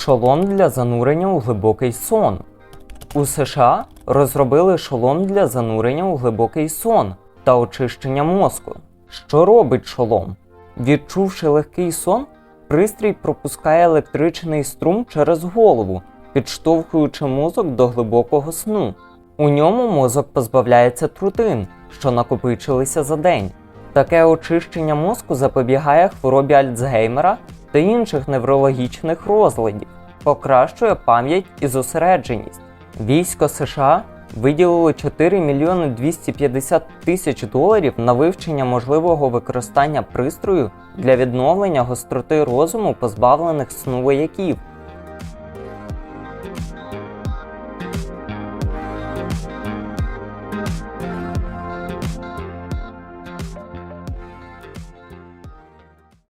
Шолом для занурення у глибокий сон. У США розробили шолом для занурення у глибокий сон та очищення мозку. Що робить шолом? Відчувши легкий сон, пристрій пропускає електричний струм через голову, підштовхуючи мозок до глибокого сну. У ньому мозок позбавляється трутин, що накопичилися за день. Таке очищення мозку запобігає хворобі Альцгеймера та інших неврологічних розладів, покращує пам'ять і зосередженість. Військо США виділило 4 мільйони 250 тисяч доларів на вивчення можливого використання пристрою для відновлення гостроти розуму позбавлених сну вояків. Thank you.